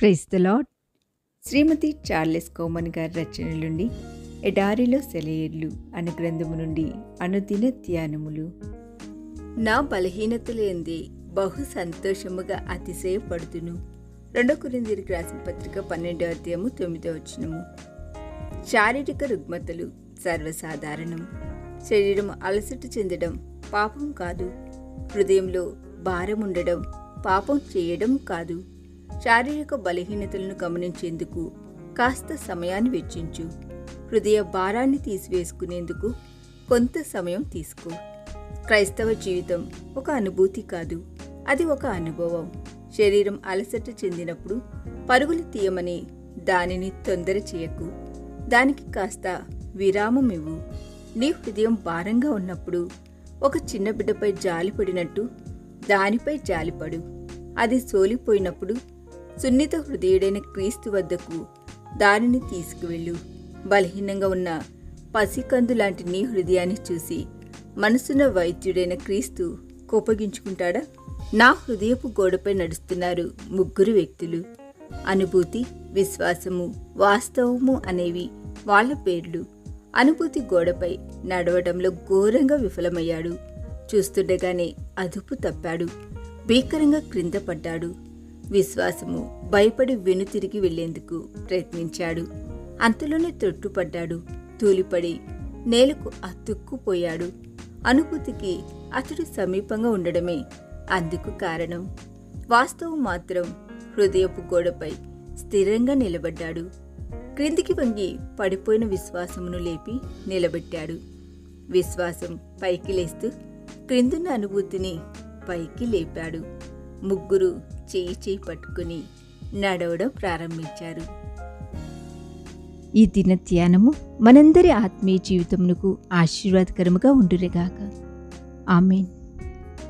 Praise the Lord Shrimati Charles Cowman గారి రచన నుండి ఎడారిలో సెలయేర్లు అనే గ్రంథము నుండి అనుదిన ధ్యానములు. నా బలహీనతలేంది బహు సంతోషముగా అతిశయపడుతును. రెండో కురిందిరికి రాసిన పత్రిక పన్నెండవ అధ్యాయము తొమ్మిదవ వచనము. శారీరక రుగ్మతలు సర్వసాధారణం. శరీరం అలసట చెందడం పాపం కాదు. హృదయంలో భారం ఉండడం పాపం చేయడం కాదు. శారీరక బలహీనతలను గమనించేందుకు కాస్త సమయాన్ని వెచ్చించు. హృదయ భారాన్ని తీసివేసుకునేందుకు కొంత సమయం తీసుకో. క్రైస్తవ జీవితం ఒక అనుభూతి కాదు. అది ఒక అనుభవం. శరీరం అలసట చెందినప్పుడు పరుగులు తీయమని దానిని తొందర చేయకు. దానికి కాస్త విరామం ఇవ్వు. నీ హృదయం భారంగా ఉన్నప్పుడు ఒక చిన్న బిడ్డపై జాలిపడినట్టు దానిపై జాలిపడు. అది సోలిపోయినప్పుడు సున్నిత హృదయుడైన క్రీస్తు వద్దకు దానిని తీసుకువెళ్ళు. బలహీనంగా ఉన్న పసికందు లాంటి నీ హృదయాన్ని చూసి మనసున్న వైద్యుడైన క్రీస్తు కోపగించుకుంటాడా? నా హృదయపు గోడపై నడుస్తున్నారు ముగ్గురు వ్యక్తులు. అనుభూతి విశ్వాసము వాస్తవము అనేవి వాళ్ళ పేర్లు. అనుభూతి గోడపై నడవడంలో ఘోరంగా విఫలమయ్యాడు. చూస్తుండగానే అదుపు తప్పాడు. భీకరంగా క్రింద పడ్డాడు. విశ్వాసము భయపడి వెనుతిరిగి వెళ్ళేందుకు ప్రయత్నించాడు. అంతలోనే తొట్టుపడ్డాడు తూలిపడి నేలకు అతుక్కుపోయాడు. అనుభూతికి అతడు సమీపంగా ఉండడమే అందుకు కారణం. వాస్తవం మాత్రం హృదయపు గోడపై స్థిరంగా నిలబడ్డాడు. క్రిందికి వంగి పడిపోయిన విశ్వాసమును లేపి నిలబెట్టాడు. విశ్వాసం పైకి లేస్తూ క్రిందున్న అనుభూతిని పైకి లేపాడు. ముగ్గురు చేయి చేయి పట్టుకుని నడవడం ప్రారంభించారు. ఈ దిన ధ్యానము మనందరి ఆత్మీయ జీవితమునకు ఆశీర్వాదకరముగా ఉండురేగాక ఆమెన్.